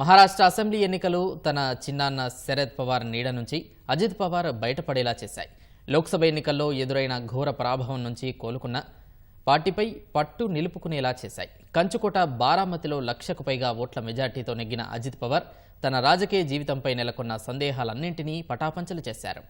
Maharashtra assembly ఎన్నికలు తన చిన్నాన్న శరద్ పవార్ నీడ నుంచి అజిత్ పవార్ బయటపడేలా చేశాయి. లోక్సభ ఎన్నికల్లో ఎదురైన ఘోర పరాభవం నుంచి కోలుకున్న పార్టీపై పట్టు నిలుపుకునేలా చేశాయి. కంచుకోట బారామతిలో లక్షకు పైగా ఓట్ల మెజార్టీతో నెగ్గిన అజిత్ పవార్ తన రాజకీయ జీవితంపై నెలకొన్న సందేహాలన్నింటినీ పటాపంచలు చేశారు.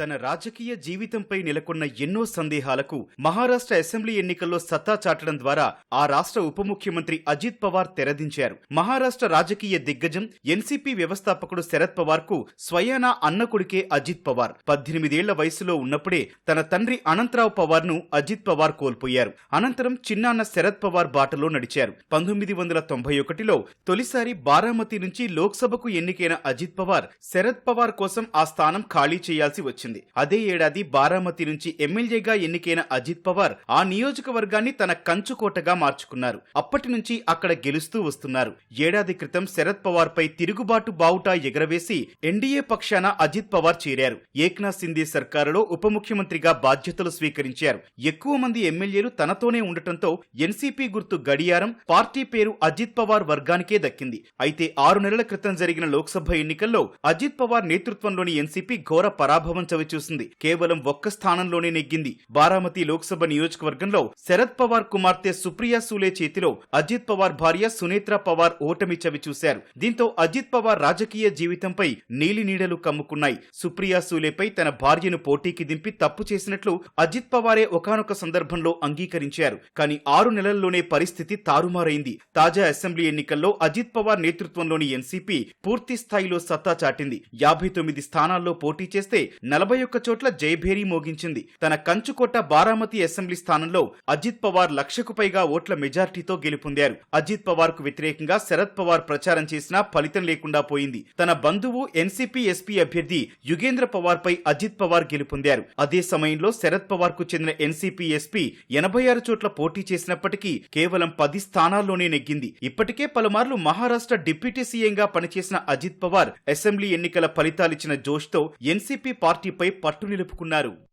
తన రాజకీయ జీవితంపై నెలకొన్న ఎన్నో సందేహాలకు మహారాష్ట్ర అసెంబ్లీ ఎన్నికల్లో సత్తా చాటడం ద్వారా ఆ రాష్ట్ర ఉప ముఖ్యమంత్రి అజిత్ పవార్ తెరదించారు. మహారాష్ట్ర రాజకీయ దిగ్గజం ఎన్సీపీ వ్యవస్థాపకుడు శరద్ పవార్కు స్వయానా అన్న కొడుకే అజిత్ పవార్. పద్దెనిమిదేళ్ళ వయసులో ఉన్నప్పుడే తన తండ్రి అనంతరావు పవార్ను అజిత్ పవార్ కోల్పోయారు. అనంతరం చిన్నాన్న శరద్ పవార్ బాటలో నడిచారు. పంతొమ్మిది వందల తొంభై ఒకటిలో తొలిసారి బారామతి నుంచి లోక్సభకు ఎన్నికైన అజిత్ పవార్ శరద్ పవార్ కోసం ఆ స్థానం ఖాళీ చేయాల్సి వచ్చింది. అదే ఏడాది బారామతి నుంచి ఎమ్మెల్యేగా ఎన్నికైన అజిత్ పవార్ ఆ నియోజకవర్గాన్ని తన కంచుకోటగా మార్చుకున్నారు. అప్పటి నుంచి అక్కడ గెలుస్తూ వస్తున్నారు. ఏడాది క్రితం శరద్ పవార్ పై తిరుగుబాటు బావుటా ఎగరవేసి ఎన్డీఏ పక్షాన అజిత్ పవార్ చేరారు. ఏక్నాథ్ సింధే సర్కారులో ఉప ముఖ్యమంత్రిగా బాధ్యతలు స్వీకరించారు. ఎక్కువ మంది ఎమ్మెల్యేలు తనతోనే ఉండటంతో ఎన్సీపీ గుర్తు గడియారం పార్టీ పేరు అజిత్ పవార్ వర్గానికే దక్కింది. అయితే ఆరు నెలల క్రితం జరిగిన లోక్సభ ఎన్నికల్లో అజిత్ పవార్ నేతృత్వంలోని ఎన్సీపీ ఘోర పరాభవం చవిచూసింది కేవలం ఒక్క స్థానంలోనే నెగ్గింది. బారామతి లోక్సభ నియోజకవర్గంలో శరద్ పవార్ కుమార్తె సుప్రియా సూలే చేతిలో అజిత్ పవార్ భార్య సునేత్ర పవార్ ఓటమి చవిచూశారు దీంతో అజిత్ పవార్ రాజకీయ జీవితంపై నీలి నీడలు కమ్ముకున్నాయి. సుప్రియా సూలేపై తన భార్యను పోటీకి దింపి తప్పు చేసినట్లు అజిత్ పవారే ఒకనొక సందర్భంలో అంగీకరించారు. కానీ ఆరు నెలల్లోనే పరిస్థితి తారుమారైంది. తాజా అసెంబ్లీ ఎన్నికల్లో అజిత్ పవార్ నేతృత్వంలోని ఎన్సీపీ పూర్తి స్థాయిలో సత్తా చాటింది. యాభై తొమ్మిది స్థానాల్లో పోటీ చేస్తే నలభై ఒక్క చోట్ల జయభేరీ మోగించింది. తన కంచుకోట బారామతి అసెంబ్లీ స్థానంలో అజిత్ పవార్ లక్షకు పైగా ఓట్ల మెజార్టీతో గెలుపొందారు. అజిత్ పవార్కు వ్యతిరేకంగా శరద్ పవార్ ప్రచారం చేసినా ఫలితం లేకుండా పోయింది. తన బంధువు ఎన్సీపీ ఎస్పీ అభ్యర్థి యుగేంద్ర పవార్ పై అజిత్ పవార్ గెలుపొందారు. అదే సమయంలో శరద్ పవార్కు చెందిన ఎన్సీపీ ఎస్పీ ఎనభై ఆరు చోట్ల పోటీ చేసినప్పటికీ కేవలం పది స్థానాల్లోనే నెగ్గింది. ఇప్పటికే పలుమార్లు మహారాష్ట్ర డిప్యూటీ సీఎంగా పనిచేసిన అజిత్ పవార్ అసెంబ్లీ ఎన్నికల ఫలితాలిచ్చిన జోష్తో ఎన్సీపీ పై పట్టు నిలుపుకున్నారు.